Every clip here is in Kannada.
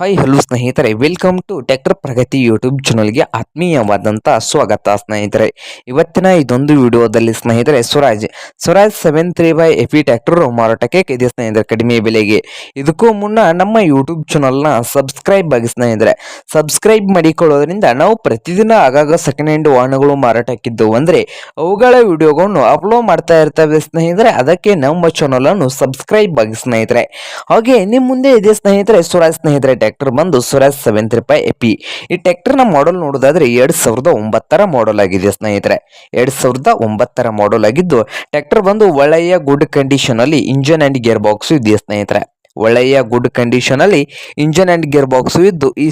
ಹಾಯ್ ಹಲೋ ಸ್ನೇಹಿತರೆ. Welcome to tractor Pragati YouTube ಚಾನಲ್ಗೆ ಆತ್ಮೀಯವಾದಂಥ ಸ್ವಾಗತ ಸ್ನೇಹಿತರೆ. ಇವತ್ತಿನ ಇದೊಂದು ವಿಡಿಯೋದಲ್ಲಿ ಸ್ನೇಹಿತರೆ, Swaraj Swaraj seven three by F E tractor ಮಾರಾಟಕ್ಕೆ ಇದೆ ಸ್ನೇಹಿತರೆ, ಕಡಿಮೆ ಬೆಲೆಗೆ. ಇದಕ್ಕೂ ಮುನ್ನ ನಮ್ಮ ಯೂಟ್ಯೂಬ್ ಚಾನಲ್ನ ಸಬ್ಸ್ಕ್ರೈಬ್ ಆಗಿ ಸ್ನೇಹಿತರೆ ಸಬ್ಸ್ಕ್ರೈಬ್ ಮಾಡಿಕೊಳ್ಳೋದ್ರಿಂದ ನಾವು ಪ್ರತಿದಿನ ಆಗಾಗ ಸೆಕೆಂಡ್ ಹ್ಯಾಂಡ್ ವಾಹನಗಳು ಮಾರಾಟಕ್ಕಿದ್ದವು ಅಂದರೆ ಅವುಗಳ ವಿಡಿಯೋಗಳನ್ನು ಅಪ್ಲೋಡ್ ಮಾಡ್ತಾ ಇರ್ತವೆ ಸ್ನೇಹಿತರೆ. ಅದಕ್ಕೆ ನಮ್ಮ ಚಾನಲನ್ನು ಸಬ್ಸ್ಕ್ರೈಬ್ ಆಗಿ ಸ್ನೇಹಿತರೆ. ಹಾಗೆ ನಿಮ್ಮ ಮುಂದೆ ಇದೆ ಸ್ನೇಹಿತರೆ, ಸ್ವರಾಜ್ ಸ್ನೇಹಿತರೆ ಟ್ರ್ಯಾಕ್ಟರ್ ಬಂದು ಸುರಾಜ್ ಸೆವೆನ್ ಫೈ ಎಪಿ ಈ ಟ್ರ್ಯಾಕ್ಟರ್ನ ಮಾಡಲ್ ನೋಡೋದಾದ್ರೆ ಎರಡ್ ಸಾವಿರದ ಒಂಬತ್ತರ ಮಾಡಲ್ ಆಗಿದೆ ಸ್ನೇಹಿತರೆ. ಎರಡ್ ಸಾವಿರದ ಒಂಬತ್ತರ ಮಾಡಲ್ ಆಗಿದ್ದು, ಟ್ರ್ಯಾಕ್ಟರ್ ಬಂದು ಒಳ್ಳೆಯ ಗುಡ್ ಕಂಡೀಷನ್ ಅಲ್ಲಿ ಇಂಜನ್ ಅಂಡ್ ಗೇರ್ ಬಾಕ್ಸ್ ಇದೆ ಸ್ನೇಹಿತರೆ. ಒಳ್ಳೆಯ ಗುಡ್ ಕಂಡೀಷನ್ ಅಲ್ಲಿ ಇಂಜನ್ ಅಂಡ್ ಗೇರ್ ಬಾಕ್ಸ್ ಇದ್ದು, ಈ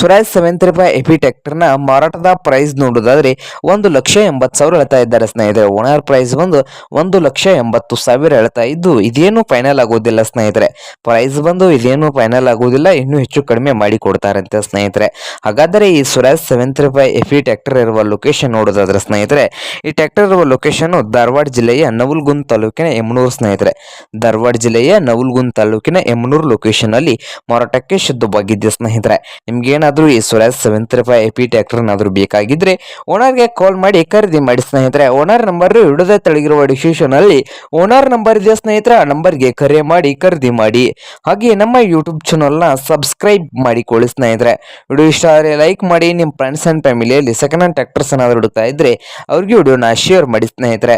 ಸುರಾಜ್ ಸೆವೆನ್ ರೂಪಾಯಿ ಎಪಿ ನ ಮಾರಾಟದ ಪ್ರೈಸ್ ನೋಡೋದಾದ್ರೆ ಒಂದು ಲಕ್ಷ ಎಂಬತ್ತು ಸಾವಿರ ಹೇಳ್ತಾ ಇದ್ದಾರೆ ಸ್ನೇಹಿತರೆ. ಓನರ್ ಪ್ರೈಸ್ ಬಂದು ಒಂದು ಲಕ್ಷ ಎಂಬತ್ತು ಸಾವಿರ ಹೇಳ್ತಾ ಇದ್ದು, ಇದೇನು ಫೈನಲ್ ಆಗೋದಿಲ್ಲ ಸ್ನೇಹಿತರೆ. ಪ್ರೈಸ್ ಬಂದು ಇದೇನು ಫೈನಲ್ ಆಗೋದಿಲ್ಲ, ಇನ್ನೂ ಹೆಚ್ಚು ಕಡಿಮೆ ಮಾಡಿ ಕೊಡ್ತಾರಂತೆ ಸ್ನೇಹಿತರೆ. ಹಾಗಾದರೆ ಈ ಸುರಾಜ್ ಸೆವೆನ್ ರೂಪಾಯಿ ಎಫಿ ಟ್ರ್ಯಾಕ್ಟರ್ ಇರುವ ಲೊಕೇಶನ್ ನೋಡೋದಾದ್ರೆ ಸ್ನೇಹಿತರೆ, ಈ ಟ್ಯಾಕ್ಟರ್ ಇರುವ ಲೊಕೇಶನ್ ಧಾರವಾಡ ಜಿಲ್ಲೆಯ ನವಲ್ಗುಂದ್ ತಾಲೂಕಿನ ಯಮನೂರು ಸ್ನೇಹಿತರೆ. ಧಾರವಾಡ ಜಿಲ್ಲೆಯ ನವಲ್ಗುಂದ್ ತಾಲೂಕಿನ ಯಮನೂರು ಲೊಕೇಶನ್ ಅಲ್ಲಿ ಮಾರಾಟಕ್ಕೆ ಶುದ್ಧವಾಗಿದ್ದೆ ಸ್ನೇಹಿತರೆ? ನಿಮ್ಗೇನಾದ್ರೂ ಈ ಸ್ವರಾಜ್ ಸೆವೆನ್ ಫೈವ್ ಎಪಿ ಪಿ ಟ್ಯಾಕ್ಟರ್ನಾದರೂ ಬೇಕಾಗಿದ್ರೆ ಓನರ್ಗೆ ಕಾಲ್ ಮಾಡಿ ಖರೀದಿ ಮಾಡಿ ಸ್ನೇಹಿತರೆ. ಓನರ್ ನಂಬರ್ ಹಿಡಿದ ತೆಳಗಿರುವ ಡಿಸ್ಕ್ರಿಪ್ಷನ್ ಅಲ್ಲಿ ಓನರ್ ನಂಬರ್ ಇದೆ ಸ್ನೇಹಿತರೆ? ಆ ನಂಬರ್ಗೆ ಕರೆ ಮಾಡಿ ಖರೀದಿ ಮಾಡಿ. ಹಾಗೆ ನಮ್ಮ ಯೂಟ್ಯೂಬ್ ಚಾನಲ್ನ ಸಬ್ಸ್ಕ್ರೈಬ್ ಮಾಡಿಕೊಳ್ಳಿ ಸ್ನೇಹಿತರೆ. ವಿಡಿಯೋ ಇಷ್ಟ ಆದರೆ ಲೈಕ್ ಮಾಡಿ ನಿಮ್ಮ ಫ್ರೆಂಡ್ಸ್ ಆ್ಯಂಡ್ ಫ್ಯಾಮಿಲಿಯಲ್ಲಿ ಸೆಕೆಂಡ್ ಹ್ಯಾಂಡ್ ಟ್ಯಾಕ್ಟರ್ಸ್ ಏನಾದರೂ ಹುಡುಕ್ತಾ ಇದ್ರೆ ಅವ್ರಿಗೆ ವಿಡಿಯೋನ ಶೇರ್ ಮಾಡಿ ಸ್ನೇಹಿತರೆ.